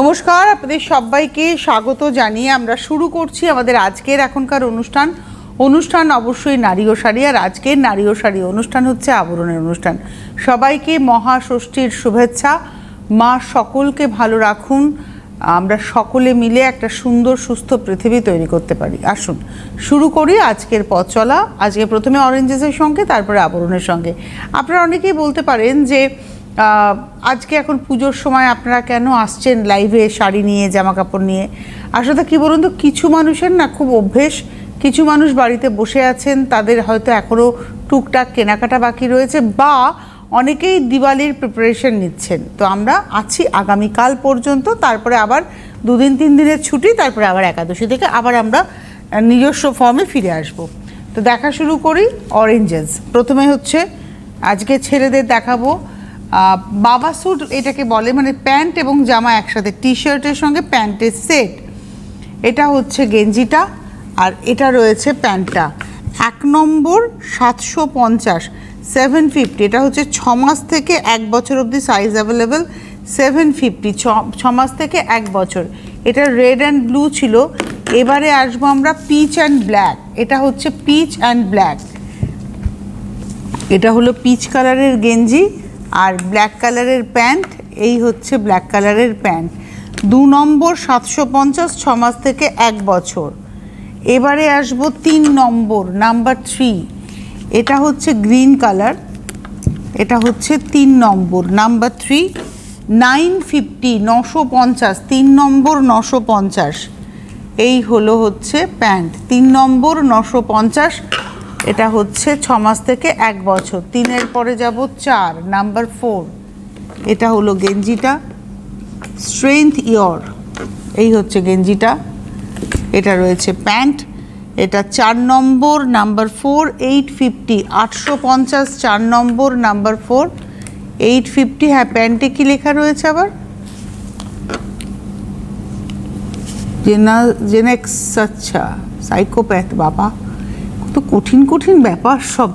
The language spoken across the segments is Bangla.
নমস্কার, আপনাদের সবাইকে স্বাগত জানিয়ে আমরা শুরু করছি আমাদের আজকের এখনকার অনুষ্ঠান। অনুষ্ঠান অবশ্যই নারী ও শাড়ি, আর আজকের নারী ও শাড়ি অনুষ্ঠান হচ্ছে আবরণের অনুষ্ঠান। সবাইকে মহাষষ্ঠীর শুভেচ্ছা। মা সকলকে ভালো রাখুন। আমরা সকলে মিলে একটা সুন্দর, সুস্থ পৃথিবী তৈরি করতে পারি। আসুন, শুরু করি আজকের পথ চলা। আজকে প্রথমে অরেঞ্জেসের সঙ্গে, তারপরে আবরণের সঙ্গে। আপনারা অনেকেই বলতে পারেন যে আজকে এখন পুজোর সময় আপনারা কেন আসছেন লাইভে শাড়ি নিয়ে জামা কাপড় নিয়ে? আসলে কি বলুন তো, কিছু মানুষের না খুব অভ্যেস, কিছু মানুষ বাড়িতে বসে আছেন, তাদের হয়তো এখনও টুকটাক কেনাকাটা বাকি রয়েছে বা অনেকেই দিওয়ালির প্রিপারেশন নিচ্ছেন। তো আমরা আছি আগামীকাল পর্যন্ত, তারপরে আবার দুদিন, তিন দিনের ছুটি, তারপরে আবার একাদশী থেকে আবার আমরা নিজস্ব ফর্মে ফিরে আসব। তো দেখা শুরু করি অরেঞ্জেস প্রথমে হচ্ছে, আজকে ছেলেদের দেখাবো বাবা স্যুট এটাকে বলে মানে প্যান্ট এবং জামা একসাথে টি শার্টের সঙ্গে প্যান্টের সেট। এটা হচ্ছে গেঞ্জিটা আর এটা রয়েছে প্যান্টটা। এক নম্বর সাতশো পঞ্চাশ সেভেন ফিফটি এটা হচ্ছে ছ মাস থেকে এক বছর অবধি সাইজ অ্যাভেলেবেল সেভেন ফিফটি ছ মাস থেকে এক বছর। এটা রেড অ্যান্ড ব্লু ছিল। এবারে আসব আমরা পিচ অ্যান্ড ব্ল্যাক এটা হচ্ছে পিচ অ্যান্ড ব্ল্যাক এটা হলো পিচ কালারের গেঞ্জি। আর ব্ল্যাক কালারের প্যান্ট এই হচ্ছে ব্ল্যাক কালারের প্যান্ট দু নম্বর সাতশো পঞ্চাশ, ছ মাস থেকে এক বছর। এবারে আসব তিন নম্বর নাম্বার থ্রি এটা হচ্ছে গ্রিন কালার এটা হচ্ছে তিন নম্বর নাম্বার থ্রি নাইন ফিফটি নশো পঞ্চাশ, তিন নম্বর নশো পঞ্চাশ। এই হলো হচ্ছে প্যান্ট তিন নম্বর নশো পঞ্চাশ এটা হচ্ছে ছ মাস থেকে এক বছর। তিনের পরে যাব চার, নাম্বার ফোর। এটা হলো গেঞ্জিটা। স্ট্রেংথ ইয়র এই হচ্ছে গেঞ্জিটা। এটা রয়েছে প্যান্ট। এটা চার নম্বর, নাম্বার ফোর এইট ফিফটি আটশো পঞ্চাশ, চার নম্বর, নাম্বার ফোর। এইট ফিফটি হ্যাঁ প্যান্টে কি লেখা রয়েছে আবার? জেনা, জেনেক্স আচ্ছা সাইকোপ্যাথ বাবা। কত কঠিন কঠিন ব্যাপার সব।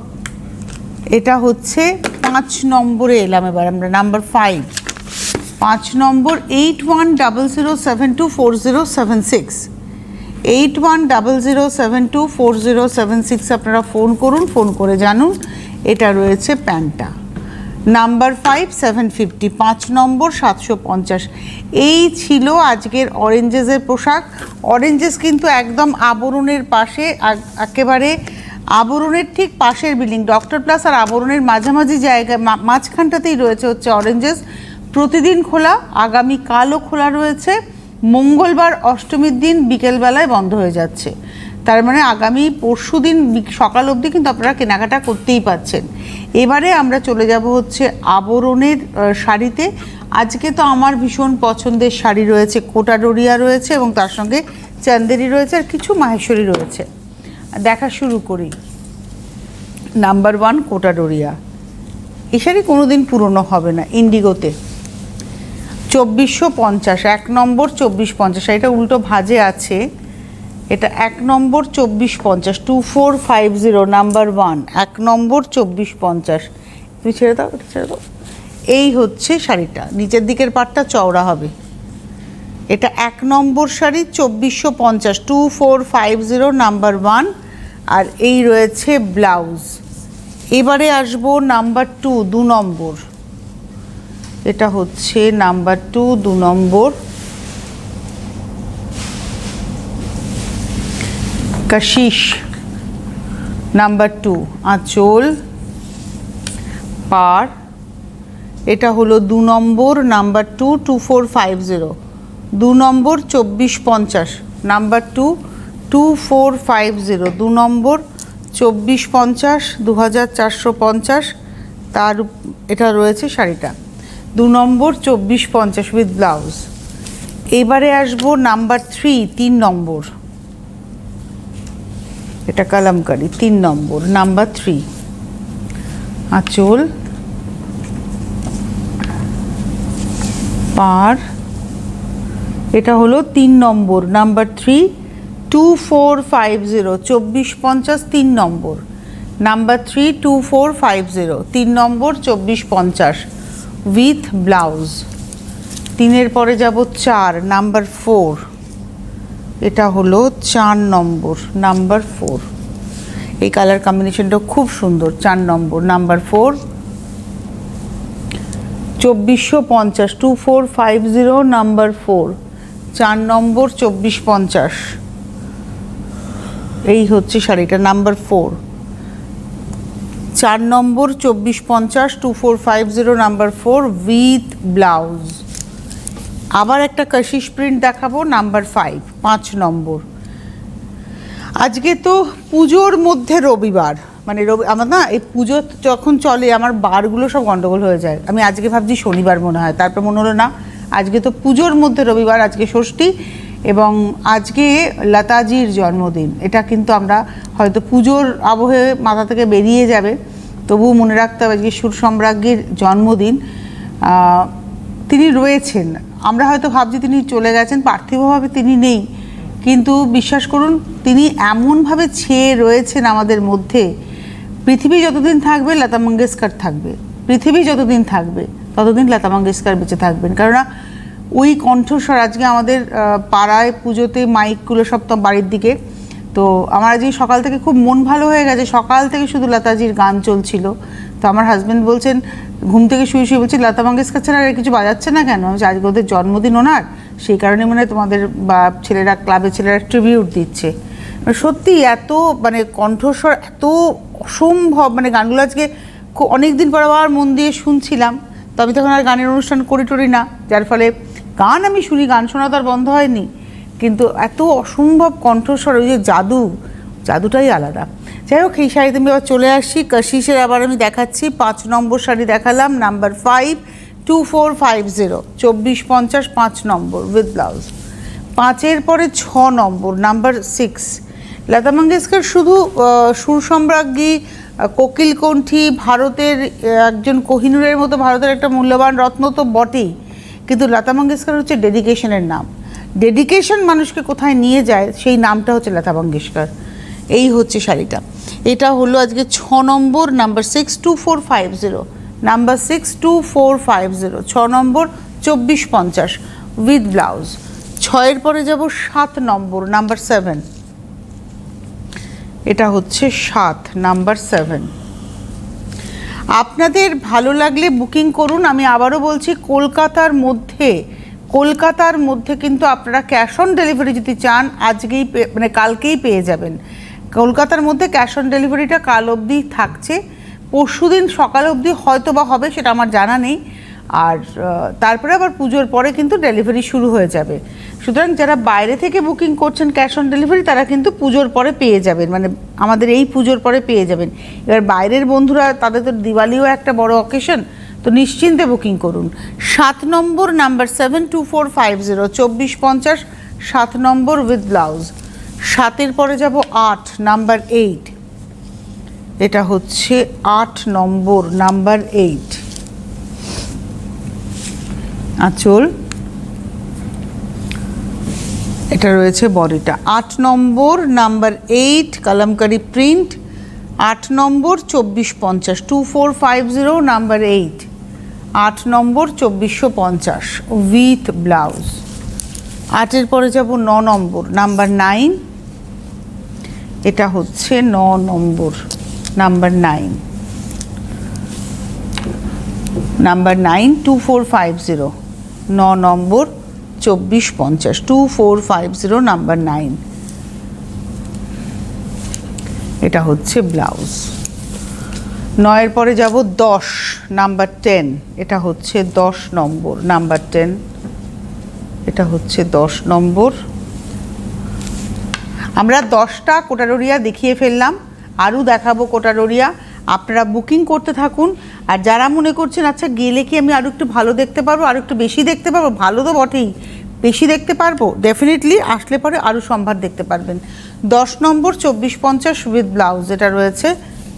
এটা হচ্ছে পাঁচ নম্বরে এলাম এবার আমরা নাম্বার ফাইভ পাঁচ নম্বর eight one double zero seven two four zero seven six eight one double zero seven two four zero seven six আপনারা ফোন করুন ফোন করে জানুন, এটা রয়েছে প্যান্টটা নাম্বার ফাইভ সেভেন ফিফটি পাঁচ নম্বর, সাতশো পঞ্চাশ। এই ছিল আজকের অরেঞ্জেসের পোশাক। অরেঞ্জেস কিন্তু একদম আবরণের পাশে একেবারে আবরণের ঠিক পাশের বিল্ডিং ডক্টর প্লাস আর আবরণের মাঝামাঝি জায়গায় মাঝখানটাতেই রয়েছে হচ্ছে অরেঞ্জেস প্রতিদিন খোলা আগামী কালও খোলা রয়েছে। মঙ্গলবার অষ্টমীর দিন বিকেলবেলায় বন্ধ হয়ে যাচ্ছে। তার মানে আগামী পরশু দিন সকাল অবধি কিন্তু আপনারা কেনাকাটা করতেই পাচ্ছেন। এবারে আমরা চলে যাব হচ্ছে আবরণের শাড়িতে। আজকে তো আমার ভীষণ পছন্দের শাড়ি রয়েছে কোটাডোরিয়া রয়েছে এবং তার সঙ্গে চান্দেরি রয়েছে আর কিছু মাহেশ্বরী রয়েছে। দেখা শুরু করি। নাম্বার ওয়ান কোটাডোরিয়া এই শাড়ি কোনো দিন পুরনো হবে না, ইন্ডিগোতে। চব্বিশশো পঞ্চাশ, এক নম্বর চব্বিশ পঞ্চাশ, এটা উল্টো ভাজে আছে। এটা এক নম্বর চব্বিশ পঞ্চাশ two four five zero number one এক নম্বর চব্বিশ পঞ্চাশ। তুমি ছেড়ে দাও, এটা ছেড়ে দাও। এই হচ্ছে শাড়িটা। নিচের দিকের পাটটা চওড়া হবে। এটা এক নম্বর শাড়ি চব্বিশশো পঞ্চাশ two four five zero number one আর এই রয়েছে ব্লাউজ। এবারে আসব নাম্বার টু দু নম্বর। এটা হচ্ছে নাম্বার টু দু নম্বর। কাশিস নাম্বার টু আঁচল, পার, এটা হলো দু নম্বর number two two four five zero দু নম্বর, চব্বিশ, পঞ্চাশ number two two four five zero দু নম্বর, চব্বিশ, পঞ্চাশ, দু হাজার চারশো পঞ্চাশ, তার এটা রয়েছে শাড়িটা। দু নম্বর, চব্বিশ, পঞ্চাশ উইথ ব্লাউজ এবারে আসব নাম্বার থ্রি তিন নম্বর। এটা কালামকারি, তিন নম্বর, নাম্বার থ্রি আঁচল। পার। এটা হলো তিন নম্বর, number three two four five zero চব্বিশ পঞ্চাশ, তিন নম্বর। Number three two four five zero তিন নম্বর, চব্বিশ পঞ্চাশ। উইথ ব্লাউজ তিনের পরে যাব চার, নাম্বার ফোর এটা হলো চার নম্বর নাম্বার ফোর এই কালার কম্বিনেশনটা খুব সুন্দর, চার নম্বর নাম্বার ফোর চব্বিশশো পঞ্চাশ two four five zero number four চার নম্বর, চব্বিশ পঞ্চাশ। এই হচ্ছে শাড়িটা নাম্বার ফোর চার নম্বর, চব্বিশ পঞ্চাশ two four five zero number four with blouse আবার একটা কাশিস প্রিন্ট দেখাবো নাম্বার ফাইভ পাঁচ নম্বর। আজকে তো পুজোর মধ্যে রবিবার মানে রবি, আমার না, এই পুজো যখন চলে, আমার বারগুলো সব গন্ডগোল হয়ে যায়। আমি আজকে ভাবছি শনিবার মনে হয়, তারপর মনে হলো না, আজকে তো পুজোর মধ্যে রবিবার, আজকে ষষ্ঠী, এবং আজকে লতাজির জন্মদিন। এটা কিন্তু আমরা হয়তো পুজোর আবহে মাথা থেকে বেরিয়ে যাবে, তবুও মনে রাখতে হবে আজকে সুর সম্রাজ্ঞীর জন্মদিন। তিনি রয়েছেন আমরা হয়তো ভাবছি তিনি চলে গেছেন, পার্থিবভাবে তিনি নেই। কিন্তু বিশ্বাস করুন, তিনি এমনভাবে ছেয়ে রয়েছেন আমাদের মধ্যে। পৃথিবী যতদিন থাকবে, লতা মঙ্গেশকর থাকবে। পৃথিবী যতদিন থাকবে, ততদিন লতা মঙ্গেশকর বেঁচে থাকবেন। কেননা, ওই কণ্ঠস্বর আজকে আমাদের পাড়ায়, পুজোতে, মাইকগুলো সব তো বাড়ির দিকে। তো আমার আজকে সকাল থেকে খুব মন ভালো হয়ে গেছে। সকাল থেকে শুধু লতাজির গান চলছিল। তো আমার হাজব্যান্ড বলছেন, ঘুম থেকে শুয়ে শুয়ে বলছি, লতা মঙ্গেশকর ছাড়া আর কিছু বাজাচ্ছে না কেন? আজকে ওদের জন্মদিন ওনার, সেই কারণে মনে তোমাদের বা ছেলেরা, ক্লাবের ছেলেরা ট্রিবিউট দিচ্ছে। সত্যি এত মানে কণ্ঠস্বর এত অসম্ভব মানে গানগুলো আজকে অনেক দিন পর আবার মন দিয়ে শুনছিলাম তো আমি তখন আর গানের অনুষ্ঠান করি টরি না, যার ফলে গান আমি শুনি, গান শোনা তো আর বন্ধ হয়নি, কিন্তু এত অসম্ভব কণ্ঠস্বর, ওই যে জাদু, জাদুটাই আলাদা। যাই হোক এই শাড়িতে আমি আবার চলে আসছি কাশিসের আবার আমি দেখাচ্ছি। পাঁচ নম্বর শাড়ি দেখালাম number five two four five zero চব্বিশ পঞ্চাশ পাঁচ নম্বর উইথ ব্লাউজ পাঁচের পরে ছ নম্বর নাম্বার সিক্স লতা মঙ্গেশকর শুধু আহ, সুর সম্রাজ্ঞী আহ, কোকিল কণ্ঠী ভারতের একজন কোহিনুরের মতো ভারতের একটা মূল্যবান রত্ন তো বটেই। কিন্তু লতা মঙ্গেশকর হচ্ছে ডেডিকেশনের নাম। ডেডিকেশন মানুষকে কোথায় নিয়ে যায় সেই নামটা হচ্ছে লতা মঙ্গেশকর। এই হচ্ছে শাড়িটা। এটা হলো আজকে ছ নম্বর number six two four five zero number six two four five zero ছ নম্বর, চব্বিশ পঞ্চাশ উইথ ব্লাউজ ছয়ের পরে যাব সাত নম্বর নাম্বার সেভেন এটা হচ্ছে সাত নাম্বার সেভেন আপনাদের ভালো লাগলে বুকিং করুন, আমি আবারও বলছি কলকাতার মধ্যে কলকাতার মধ্যে কিন্তু আপনারা ক্যাশ অন ডেলিভারি যদি চান, আজকেই মানে কালকেই পেয়ে যাবেন। কলকাতার মধ্যে ক্যাশ অন ডেলিভারিটা কাল অবধি থাকছে। পরশুদিন সকাল অবধি হয়তো বা হবে, সেটা আমার জানা নেই। আর তারপরে আবার পুজোর পরে কিন্তু ডেলিভারি শুরু হয়ে যাবে। সুতরাং যারা বাইরে থেকে বুকিং করছেন ক্যাশ অন ডেলিভারি, তারা কিন্তু পুজোর পরে পেয়ে যাবেন। মানে আমাদের এই পুজোর পরে পেয়ে যাবেন। এবার বাইরের বন্ধুরা, তাদের তো দিওয়ালিও একটা বড় অকেশন তো নিশ্চিন্তে বুকিং করুন। সাত নম্বর number seven two four five zero চব্বিশ পঞ্চাশ, সাত নম্বর উইথ ব্লাউজ সাতের পরে যাব আট, নাম্বার এইট এটা হচ্ছে আট নম্বর, নাম্বার এইট আঁচল। এটা রয়েছে বডিটা। আট নম্বর, নাম্বার এইট কালামকারি প্রিন্ট আট নম্বর, চব্বিশ পঞ্চাশ। Two four five zero number eight আট নম্বর, চব্বিশশো পঞ্চাশ। উইথ ব্লাউজ আটের পরে যাব ন নম্বর, নাম্বার নাইন। এটা হচ্ছে ন নম্বর, number nine. Number nine, two four five zero. ন নম্বর, চব্বিশ পঞ্চাশ, two four five zero, number nine. এটা হচ্ছে ব্লাউজ। নয়ের পরে যাব দশ, নাম্বার টেন। এটা হচ্ছে দশ নম্বর, নাম্বার টেন। এটা হচ্ছে দশ নম্বর। আমরা দশটা কোটারোরিয়া দেখিয়ে ফেললাম, আরও দেখাবো কোটারোরিয়া আপনারা বুকিং করতে থাকুন, আর যারা মনে করছেন আচ্ছা গেলে কি আমি আরও একটু ভালো দেখতে পারব, আরও একটু বেশি দেখতে পারব? ভালো তো বটেই, বেশি দেখতে পারব? ডেফিনেটলি আসলে পরে আরও সম্ভার দেখতে পারবেন। দশ নম্বর চব্বিশ পঞ্চাশ উইথ ব্লাউজ এটা রয়েছে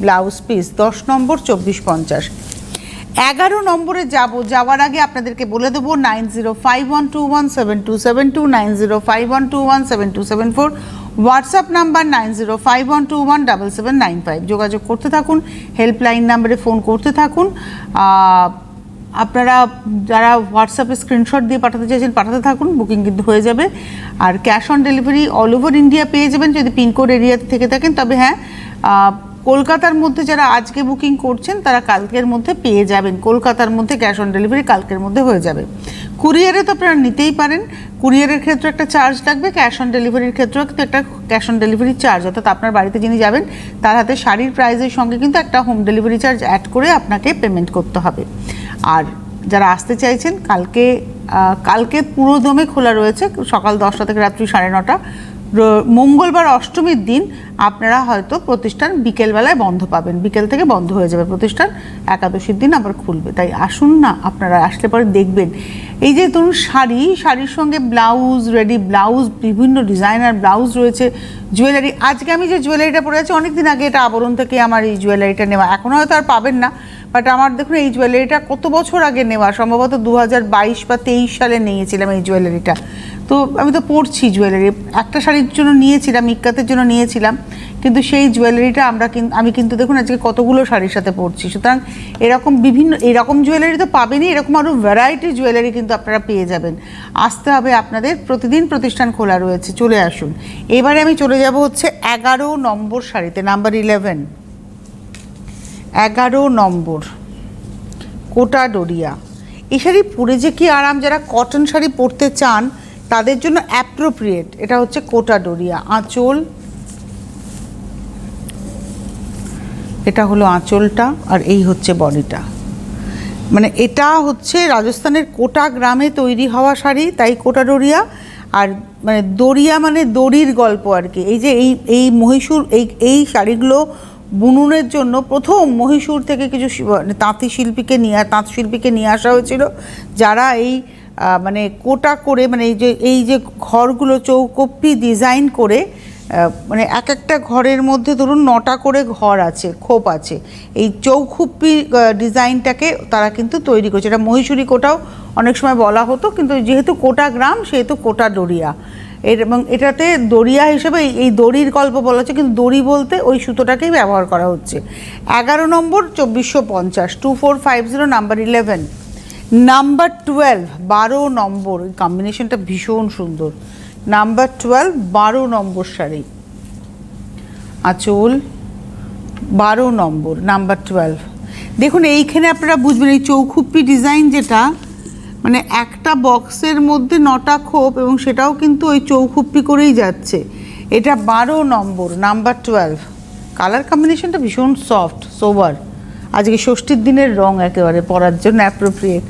ব্লাউজ পিস দশ নম্বর চব্বিশ পঞ্চাশ। এগারো নম্বরে যাব, যাওয়ার আগে আপনাদেরকে বলে দেবো nine zero five one two one seven two seven two, nine zero five one two one seven two seven four, WhatsApp number nine zero five one two one double seven nine five. যোগাযোগ করতে থাকুন, হেল্পলাইন নাম্বারে ফোন করতে থাকুন। আপনারা যারা হোয়াটসঅ্যাপে স্ক্রিনশট দিয়ে পাঠাতে চাইছেন, পাঠাতে থাকুন, বুকিং কিন্তু হয়ে যাবে। আর cash on delivery all over India পেয়ে যাবেন, যদি পিনকোড এরিয়াতে থেকে থাকেন, তবে হ্যাঁ কলকাতার মধ্যে যারা আজকে বুকিং করছেন, তারা কালকের মধ্যে পেয়ে যাবেন। কলকাতার মধ্যে ক্যাশ অন ডেলিভারি কালকের মধ্যে হয়ে যাবে। কুরিয়ারে তো আপনারা নিতেই পারেন। কুরিয়ারের ক্ষেত্রে একটা চার্জ লাগবে ক্যাশ অন ডেলিভারির ক্ষেত্রেও কিন্তু একটা ক্যাশ অন ডেলিভারি চার্জ অর্থাৎ আপনার বাড়িতে যিনি যাবেন, তার হাতে শাড়ির প্রাইজের সঙ্গে কিন্তু একটা হোম ডেলিভারি চার্জ অ্যাড করে আপনাকে পেমেন্ট করতে হবে। আর যারা আসতে চাইছেন, কালকে কালকে পুরো দমে খোলা রয়েছে। সকাল দশটা থেকে রাত্রি সাড়ে নটা। মঙ্গলবার অষ্টমীর দিন আপনারা হয়তো প্রতিষ্ঠান বিকেলবেলায় বন্ধ পাবেন। বিকেল থেকে বন্ধ হয়ে যাবে প্রতিষ্ঠান। একাদশীর দিন আবার খুলবে। তাই আসুন না, আপনারা আসলে পরে দেখবেন। এই যে ধরুন শাড়ি, শাড়ির সঙ্গে ব্লাউজ, রেডি ব্লাউজ, বিভিন্ন ডিজাইনার ব্লাউজ রয়েছে, জুয়েলারি। আজকে আমি যে জুয়েলারিটা পরে আছি অনেক দিন আগে এটা আবরণ থেকে আমার এই জুয়েলারিটা নেওয়া। এখন হয়তো আর পাবেন না, বাট আমার দেখুন এই জুয়েলারিটা কত বছর আগে নেওয়া? সম্ভবত দু হাজার বাইশ বা তেইশ সালে নিয়েছিলাম এই জুয়েলারিটা। তো আমি তো পরছি জুয়েলারি একটা শাড়ির জন্য নিয়েছিলাম ইক্কাতের জন্য নিয়েছিলাম, কিন্তু সেই জুয়েলারিটা আমরা কিন্তু আমি কিন্তু দেখুন আজকে কতগুলো শাড়ির সাথে পরছি। সুতরাং এরকম বিভিন্ন, এরকম জুয়েলারি তো পাবেনই, এরকম আরও ভ্যারাইটি জুয়েলারি কিন্তু আপনারা পেয়ে যাবেন। আসতে হবে আপনাদের, প্রতিদিন প্রতিষ্ঠান খোলা রয়েছে, চলে আসুন। এবারে আমি চলে যাব হচ্ছে এগারো নম্বর শাড়িতে নাম্বার ইলেভেন এগারো নম্বর, কোটা ডোরিয়া। এই শাড়ি পরে যে কি আরাম, যারা কটন শাড়ি পরতে চান তাদের জন্য অ্যাপ্রোপ্রিয়েট এটা হচ্ছে কোটা ডোরিয়া, আঁচল। এটা হলো আঁচলটা আর এই হচ্ছে বডিটা। মানে এটা হচ্ছে রাজস্থানের কোটা গ্রামে তৈরি হওয়া শাড়ি, তাই কোটা ডোরিয়া। আর মানে দরিয়া মানে দড়ির গল্প আর কি। এই যে এই এই মহীশূর, এই এই শাড়িগুলো বুনুনের জন্য প্রথম মহীশূর থেকে কিছু মানে তাঁতি শিল্পীকে নিয়ে, তাঁত শিল্পীকে নিয়ে আসা হয়েছিল। যারা এই মানে কোটা করে মানে এই যে এই যে ঘরগুলো চৌকপ্পি ডিজাইন করে মানে এক একটা ঘরের মধ্যে ধরুন নটা করে ঘর আছে, খোপ আছে, এই চৌখুপ্পি ডিজাইনটাকে তারা কিন্তু তৈরি করছে। এটা মহীশূরি কোটাও অনেক সময় বলা হতো, কিন্তু যেহেতু কোটা গ্রাম, সেহেতু কোটা দরিয়া। এর এবং এটাতে দরিয়া হিসেবে এই দড়ির গল্প বলা হচ্ছে, কিন্তু দড়ি বলতে ওই সুতোটাকেই ব্যবহার করা হচ্ছে। এগারো নম্বর, চব্বিশশো পঞ্চাশ two four five zero number eleven number twelve বারো নম্বর কম্বিনেশনটা ভীষণ সুন্দর। নাম্বার টুয়েলভ বারো নম্বর শাড়ি। আঁচল, বারো নম্বর নাম্বার টুয়েলভ দেখুন, এইখানে আপনারা বুঝবেন, এই চৌখুপ্পি ডিজাইন যেটা মানে একটা বক্সের মধ্যে নটা খোপ এবং সেটাও কিন্তু ওই চৌখুপ্পি করেই যাচ্ছে। এটা বারো নম্বর নাম্বার টুয়েলভ কালার কম্বিনেশনটা ভীষণ সফট সোবার আজকে ষষ্ঠীর দিনের রং একেবারে পরার জন্য অ্যাপ্রোপ্রিয়েট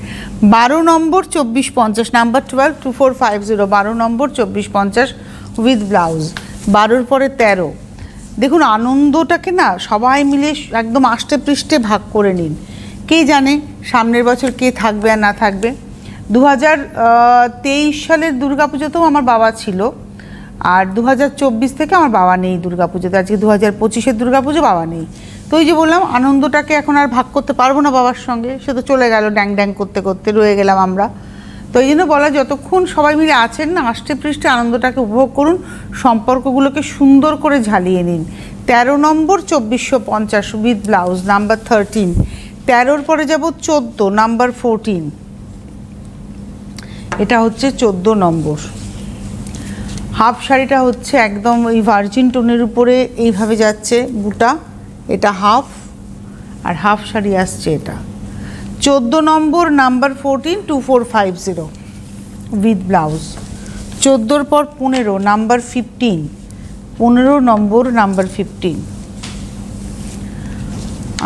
বারো নম্বর চব্বিশ পঞ্চাশ number twelve two four five zero বারো নম্বর চব্বিশ পঞ্চাশ উইথ ব্লাউজ বারোর পরে তেরো। দেখুন, আনন্দটাকে না সবাই মিলে একদম আষ্টে পৃষ্ঠে ভাগ করে নিন। কে জানে সামনের বছর কে থাকবে আর না থাকবে? দু হাজার তেইশ সালের দুর্গাপুজোতেও আমার বাবা ছিল, আর দু হাজার চব্বিশ থেকে আমার বাবা নেই দুর্গাপুজোতে। আজকে দু হাজার পঁচিশের দুর্গাপুজো বাবা নেই। তো ওই যে বললাম, আনন্দটাকে এখন আর ভাগ করতে পারব না বাবার সঙ্গে। সে তো চলে গেল ড্যাং ড্যাং করতে করতে, রয়ে গেলাম আমরা। তো এই জন্য বলা যতক্ষণ সবাই মিলে আছেন না, আষ্টে পৃষ্ঠে আনন্দটাকে উপভোগ করুন, সম্পর্কগুলোকে সুন্দর করে ঝালিয়ে নিন। তেরো নম্বর চব্বিশশো পঞ্চাশ উইথ ব্লাউজ, নাম্বার থার্টিন তেরোর পরে যাব চোদ্দ, নাম্বার ফোরটিন এটা হচ্ছে চোদ্দ নম্বর। হাফ শাড়িটা হচ্ছে একদম ওই ভার্জিন টোনের উপরে এইভাবে যাচ্ছে, বুটা। এটা হাফ আর হাফ শাড়ি আসছে এটা। চোদ্দ নম্বর, number fourteen two four five zero with blouse চোদ্দোর পর পনেরো, নাম্বার ফিফটিন পনেরো নম্বর, নাম্বার ফিফটিন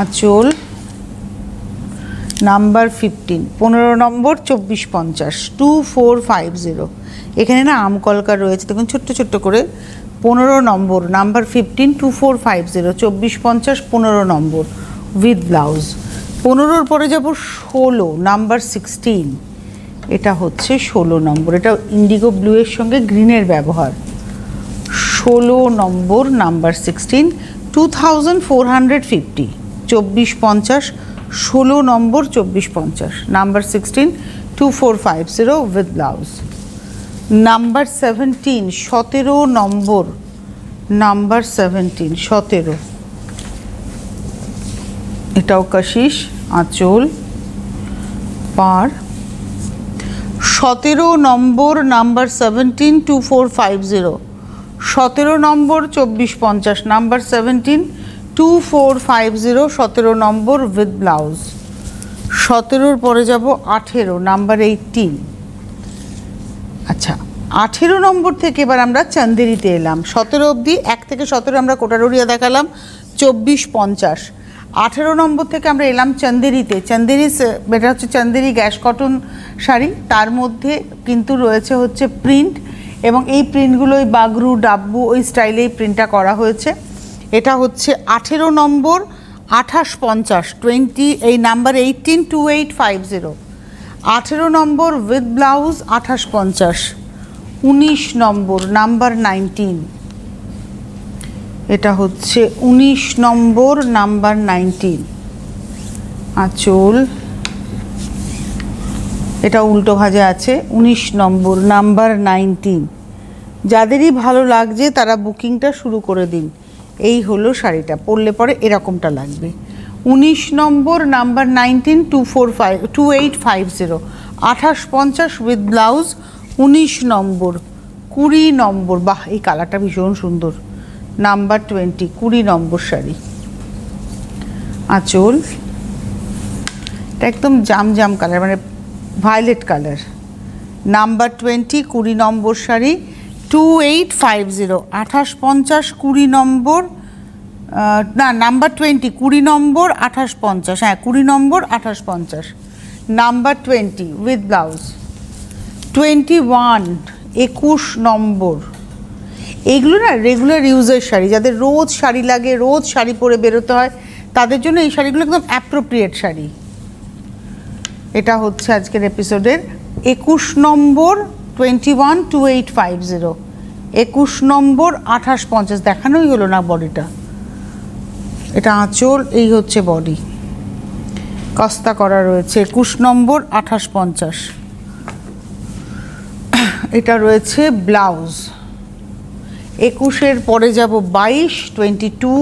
আঁচল, নাম্বার ফিফটিন পনেরো নম্বর, চব্বিশ পঞ্চাশ। টু ফোর ফাইভ জিরো এখানে না আমকলকা রয়েছে, দেখুন, ছোট্ট ছোট্ট করে পনেরো নম্বর number fifteen two four five zero চব্বিশ পঞ্চাশ, পনেরো নম্বর উইথ ব্লাউজ পনেরোর পরে যাব ষোলো নাম্বার সিক্সটিন এটা হচ্ছে ষোলো নম্বর, এটা ইন্ডিগো ব্লুয়ের সঙ্গে গ্রিনের ব্যবহার। ষোলো নম্বর number sixteen two thousand four hundred fifty চব্বিশ পঞ্চাশ, ষোলো নম্বর, চব্বিশ পঞ্চাশ। Number sixteen two four five zero with blouse number seventeen সতেরো নম্বর। নাম্বার সেভেন্টিন সতেরো। এটাও কাশিস, আঁচল, পার। সতেরো নম্বর, number seventeen two four five zero সতেরো নম্বর, চব্বিশ পঞ্চাশ। Number seventeen two four five zero সতেরো নম্বর উইথ ব্লাউজ সতেরোর পরে যাব আঠেরো, নাম্বার এইটিন আচ্ছা আঠেরো নম্বর থেকে এবার আমরা চান্দেরিতে এলাম। সতেরো অবধি, এক থেকে সতেরো আমরা কোটারুরিয়া দেখালাম, চব্বিশ পঞ্চাশ। আঠেরো নম্বর থেকে আমরা এলাম চান্দেরিতে। চান্দেরি এটা হচ্ছে চান্দেরি গ্যাস কটন শাড়ি। তার মধ্যে কিন্তু রয়েছে হচ্ছে প্রিন্ট এবং এই প্রিন্টগুলো ওই বাগরু, ডাব্বু, ওই স্টাইলেই প্রিন্টটা করা হয়েছে। এটা হচ্ছে আঠেরো নম্বর, আঠাশ পঞ্চাশ, টোয়েন্টি, এই number eighteen, two eight five zero. আঠেরো নম্বর উইথ ব্লাউজ আঠাশ পঞ্চাশ। উনিশ নম্বর নাম্বার নাইনটিন এটা হচ্ছে উনিশ নম্বর নাম্বার নাইনটিন আঁচল। এটা উল্টো ভাজে আছে, উনিশ নম্বর নাম্বার নাইনটিন যাদেরই ভালো লাগছে তারা বুকিংটা শুরু করে দিন। এই হলো শাড়িটা, পরলে পরে এরকমটা লাগবে। উনিশ নম্বর number nineteen two four five, two eight five zero. আঠাশ পঞ্চাশ উইথ ব্লাউজ, উনিশ নম্বর, কুড়ি নম্বর। বাহ, এই কালারটা ভীষণ সুন্দর। নাম্বার টোয়েন্টি, কুড়ি নম্বর শাড়ি। আঁচল। এটা একদম জাম জাম কালার মানে ভায়োলেট কালার। নাম্বার টোয়েন্টি, কুড়ি নম্বর sari, two eight five zero. আঠাশ পঞ্চাশ, কুড়ি নম্বর না নাম্বার টোয়েন্টি কুড়ি নম্বর, আঠাশ পঞ্চাশ। হ্যাঁ কুড়ি নম্বর, আঠাশ পঞ্চাশ। Number twenty with blouse twenty one একুশ নম্বর। এগুলো না রেগুলার ইউজের শাড়ি, যাদের রোজ শাড়ি লাগে, রোজ শাড়ি পরে বেরোতে হয়, তাদের জন্য এই শাড়িগুলো একদম অ্যাপ্রোপ্রিয়েট শাড়ি। এটা হচ্ছে আজকের এপিসোডের একুশ নম্বর twenty one two eight five zero একুশ নম্বর, আঠাশ পঞ্চাশ, দেখানোই হলো না বডিটা এটা আঁচল, এই হচ্ছে বডি কস্তা করা রয়েছে, একুশ নম্বর, আঠাশ পঞ্চাশ। এটা রয়েছে ব্লাউজ একুশের পরে যাব বাইশ টোয়েন্টি টু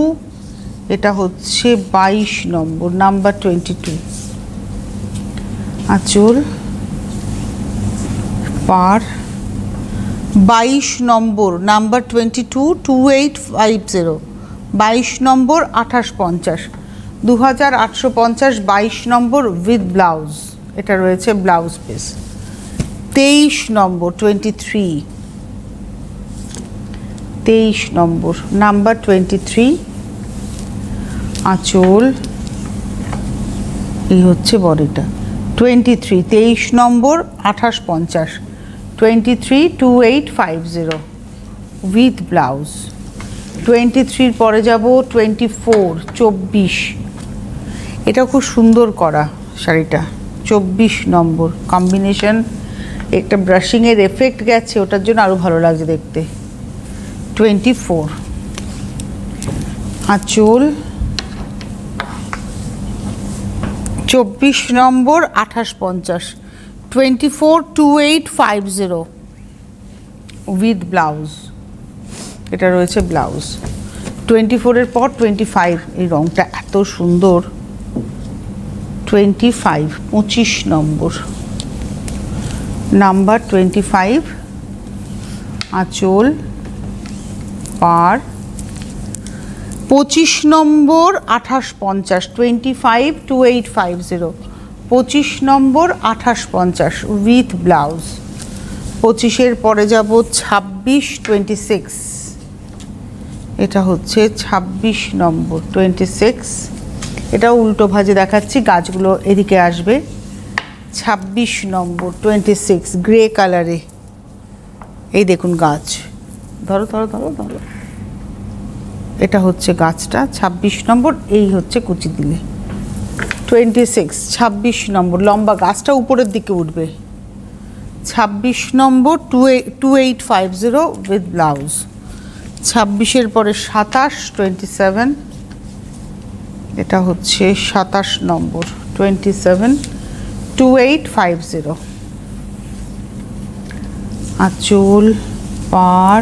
এটা হচ্ছে বাইশ নম্বর নাম্বার টোয়েন্টি টু আঁচল, পার। বাইশ নম্বর number twenty two two eight five zero বাইশ নম্বর, আঠাশ পঞ্চাশ। দু হাজার আটশো পঞ্চাশ বাইশ নম্বর উইথ ব্লাউজ এটা রয়েছে ব্লাউজ পিস তেইশ নম্বর টোয়েন্টি থ্রি তেইশ নম্বর নাম্বার টোয়েন্টি থ্রি আঁচল। এই হচ্ছে বডিটা। টোয়েন্টি থ্রি তেইশ নম্বর, আঠাশ পঞ্চাশ। Twenty three two eight five zero with blouse twenty থ্রির পরে যাব টোয়েন্টি ফোর চব্বিশ। এটা খুব সুন্দর করা শাড়িটা, চব্বিশ নম্বর। কম্বিনেশন একটা ব্রাশিংয়ের এফেক্ট গেছে, ওটার জন্য আরও ভালো লাগছে দেখতে। টোয়েন্টি ফোর আঁচল, চব্বিশ নম্বর, আঠাশ পঞ্চাশ। Twenty four two eight five zero with blouse এটা রয়েছে ব্লাউজ। টোয়েন্টি ফোরের পর টোয়েন্টি ফাইভ এই রঙটা এত সুন্দর। টোয়েন্টি ফাইভ পঁচিশ নম্বর। নাম্বার টোয়েন্টি ফাইভ আঁচল, পার। পঁচিশ নম্বর, আঠাশ পঞ্চাশ twenty five two eight five zero পঁচিশ নম্বর, আঠাশ পঞ্চাশ উইথ ব্লাউজ পঁচিশের পরে যাব ছাব্বিশ টোয়েন্টি সিক্স এটা হচ্ছে ছাব্বিশ নম্বর টোয়েন্টি সিক্স এটা উল্টো ভাজে দেখাচ্ছি, গাছগুলো এদিকে আসবে। ছাব্বিশ নম্বর টোয়েন্টি সিক্স গ্রে কালারে এই দেখুন গাছ। ধরো ধরো ধরো ধরো। এটা হচ্ছে গাছটা, ছাব্বিশ নম্বর, এই হচ্ছে কুচি দিলে। টোয়েন্টি সিক্স ছাব্বিশ নম্বর, লম্বা গাছটা উপরের দিকে উঠবে। ছাব্বিশ নম্বর two two eight five zero with blouse ছাব্বিশের পরে সাতাশ টোয়েন্টি সেভেন এটা হচ্ছে সাতাশ নম্বর twenty seven two eight five zero আঁচল, পার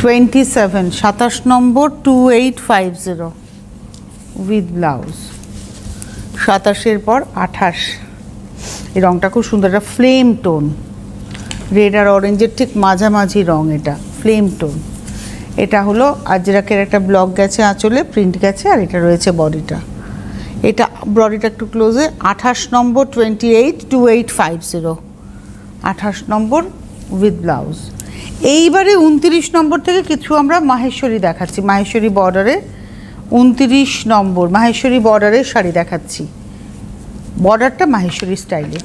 টোয়েন্টি সেভেন সাতাশ নম্বর two eight five zero with blouse সাতাশের পর আঠাশ। এই রঙটা খুব সুন্দর, একটা ফ্লেম টোন রেড আর অরেঞ্জের ঠিক মাঝামাঝি রং এটা। Flame tone. এটা হলো আজরাকের একটা ব্লক গেছে আঁচলে, প্রিন্ট গেছে, আর এটা রয়েছে বডিটা। এটা, বডিটা একটু ক্লোজে আঠাশ নম্বর twenty eight two eight five zero আঠাশ নম্বর উইথ ব্লাউজ এইবারে উনতিরিশ নম্বর থেকে কিছু আমরা মাহেশ্বরী দেখাচ্ছি। মাহেশ্বরী বর্ডারে উনতিরিশ নম্বর, মাহেশ্বরী বর্ডারের শাড়ি দেখাচ্ছি। বর্ডারটা মাহেশ্বরী স্টাইলে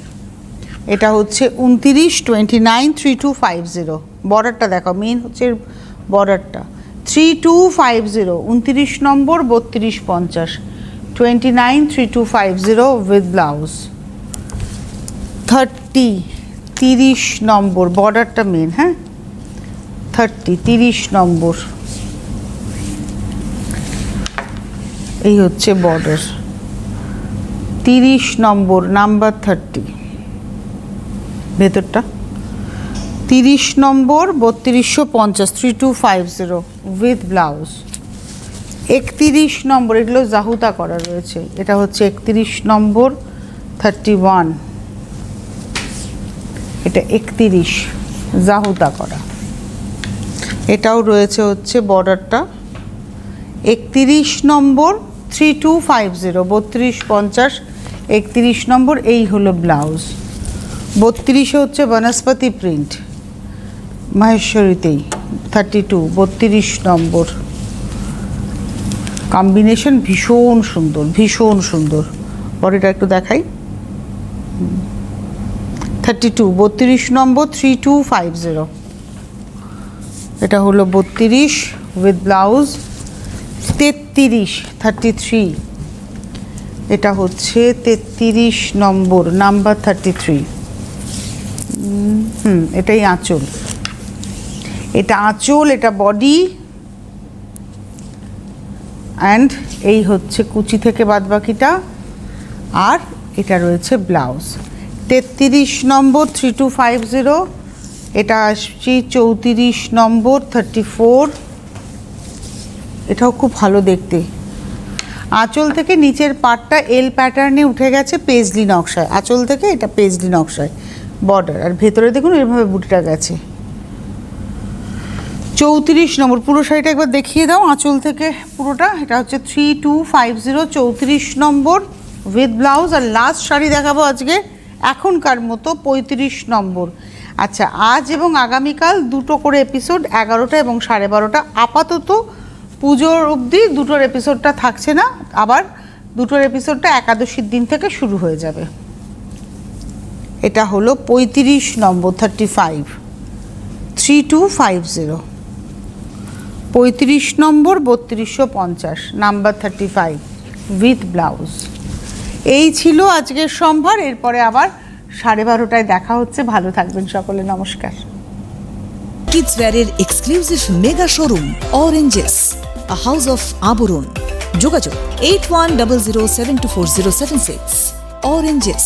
এটা হচ্ছে উনতিরিশ twenty nine three two five zero বর্ডারটা দেখো মেন হচ্ছে বর্ডারটা থ্রি টু ফাইভ জিরো উনতিরিশ নম্বর, বত্রিশ পঞ্চাশ। Twenty nine three two five zero with blouse thirty তিরিশ নম্বর বর্ডারটা মেন হ্যাঁ? থার্টি তিরিশ নম্বর। এই হচ্ছে বর্ডার তিরিশ নম্বর নাম্বার থার্টি ভেতরটা। তিরিশ নম্বর, বত্রিশশো পঞ্চাশ three two five zero with blouse একতিরিশ নম্বর, এগুলো জাহুতা করা রয়েছে। এটা হচ্ছে একতিরিশ নম্বর থার্টি ওয়ান এটা একতিরিশ, জাহুতা করা। এটাও রয়েছে হচ্ছে বর্ডারটা। একতিরিশ নম্বর থ্রি টু ফাইভ জিরো বত্রিশ পঞ্চাশ, একতিরিশ নম্বর, এই হলো ব্লাউজ বত্রিশে হচ্ছে বনস্পতি প্রিন্ট মাহেশ্বরীতেই থার্টি টু বত্রিশ নম্বর। কম্বিনেশন ভীষণ সুন্দর ভীষণ সুন্দর। বডিটা একটু দেখাই। থার্টি টু বত্রিশ নম্বর থ্রি টু ফাইভ জিরো এটা হলো বত্রিশ উইথ ব্লাউজ তেত্রিশ থার্টি থ্রি এটা হচ্ছে তেত্রিশ নম্বর নাম্বার থার্টি থ্রি হুম, এটাই আঁচল। এটা আঁচল, এটা বডি অ্যান্ড এই হচ্ছে কুচি থেকে বাদবাকিটা আর এটা রয়েছে ব্লাউজ তেত্রিশ number three two five zero এটা আসছি চৌত্রিশ নম্বর থার্টি ফোর এটাও খুব ভালো দেখতে। আঁচল থেকে নিচের পাটটা এল প্যাটার্নে উঠে গেছে পেজলি নকশায়। আঁচল থেকে এটা পেজলি নকশায়। বর্ডার আর ভেতরে দেখুন এভাবে বুটিটা গেছে। চৌত্রিশ নম্বর, পুরো শাড়িটা একবার দেখিয়ে দাও আঁচল থেকে পুরোটা। এটা হচ্ছে থ্রি টু ফাইভ জিরো চৌত্রিশ নম্বর উইথ ব্লাউজ আর লাস্ট শাড়ি দেখাবো আজকে এখনকার মতো পঁয়ত্রিশ নম্বর। আচ্ছা আজ এবং আগামীকাল দুটো করে এপিসোড এগারোটা এবং সাড়ে বারোটা। আপাতত পুজোর অবধি দুটোর এপিসোডটা থাকছে না। আবার দুটোর এপিসোডটা একাদশীর দিন থেকে শুরু হয়ে যাবে। এটা হলো পঁয়ত্রিশ নম্বর thirty five three two five zero পঁয়ত্রিশ নম্বর, বত্রিশশো পঞ্চাশ number thirty five with blouse এই ছিল আজকের সম্ভার, এরপরে আবার সাড়ে বারোটায় দেখা হচ্ছে। ভালো থাকবেন সকলে, নমস্কার। Kids ওয়্যারের exclusive mega showroom Oranges a house of Abaran যোগাযোগ eight one double zero seven two four zero seven six Oranges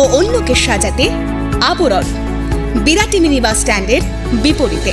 ও অন্যকে সাজাতে আবরণ। বিরাটি মিনি বাস স্ট্যান্ডের বিপরীতে।